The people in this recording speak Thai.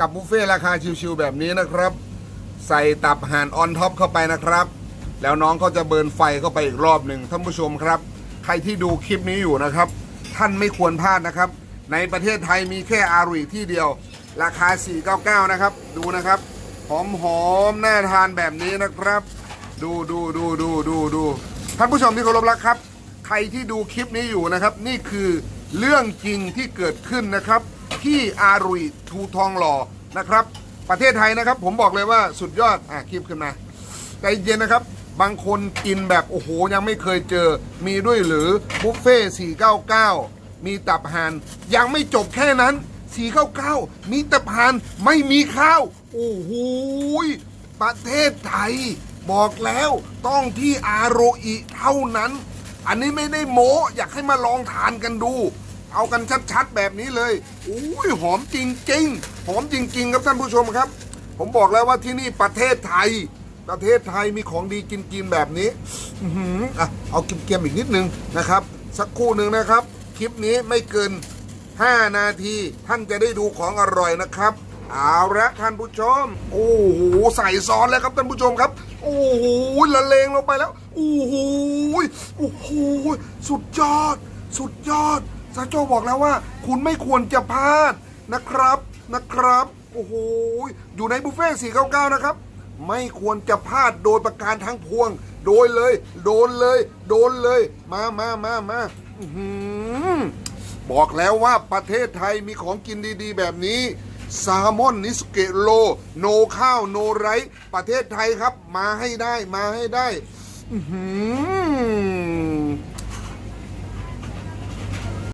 กับบุฟเฟ่ราคาชิวๆแบบนี้นะครับ ใส่ตับห่านออนท็อปเข้าไปนะครับ แล้วน้องก็จะเบิร์นไฟเข้าไปอีกรอบหนึ่งท่านผู้ชมครับ ใครที่ดูคลิปนี้อยู่นะครับ ท่านไม่ควรพลาดนะครับ ในประเทศไทยมีแค่อารุยที่เดียว ราคา 499 นะครับ ดูนะครับหอมหอมๆน่าทานแบบนี้นะครับ ดูดูดูดูดูดูท่านผู้ชมที่เคารพรักครับ ใครที่ดูคลิปนี้อยู่นะครับ นี่คือเรื่องจริงที่เกิดขึ้นนะครับ ที่อารุยทูทองหล่อนะครับ ประเทศไทยนะครับ ผมบอกเลยว่าสุดยอดอะคลิปขึ้นมาใจเย็นนะครับ บางคนกินแบบโอ้โหยังไม่เคยเจอ มีด้วยหรือบุฟเฟ่499 มีตับห่านยังไม่จบแค่นั้น 499 มีตับห่านไม่มีข้าว โอ้โหประเทศไทย บอกแล้วต้องที่อาโรอิเท่านั้น อันนี้ไม่ได้โม้อยากให้มาลองทานกันดู เอากันชัดๆแบบนี้เลยอุ้ยหอมจริงๆหอมจริง ๆ ครับท่านผู้ชมครับ ผมบอกแล้วว่าที่นี่ประเทศไทย ประเทศไทยมีของดีกินๆแบบนี้อื้อหืออะเอาเกมๆอีกนิดนึงนะครับ สักครู่หนึ่งนะครับ คลิปนี้ไม่เกิน 5 นาทีท่านจะได้ดูของอร่อยนะครับเอาละท่านผู้ชม โอ้โหใส่ซอสแล้วครับท่านผู้ชมครับ โอ้โหละเลงลงไปแล้ว โอ้โหโอ้โหสุดยอด สุดยอด ซาโจบอกแล้วว่า คุณไม่ควรจะพลาดนะครับนะครับ โอ้โห อยู่ในบุฟเฟ่ต์499 นะครับ ไม่ควรจะพลาดโดยประการทั้งพวง โดยเลย โดนเลย โดนเลย มามามามาอื้อหือบอกแล้วว่าประเทศไทยมีของกินดีๆ แบบนี้แซลมอนนิสเกโล โนข้าวโนไรซ์ประเทศไทยครับ มาให้ได้มาให้ได้ อื้อหือ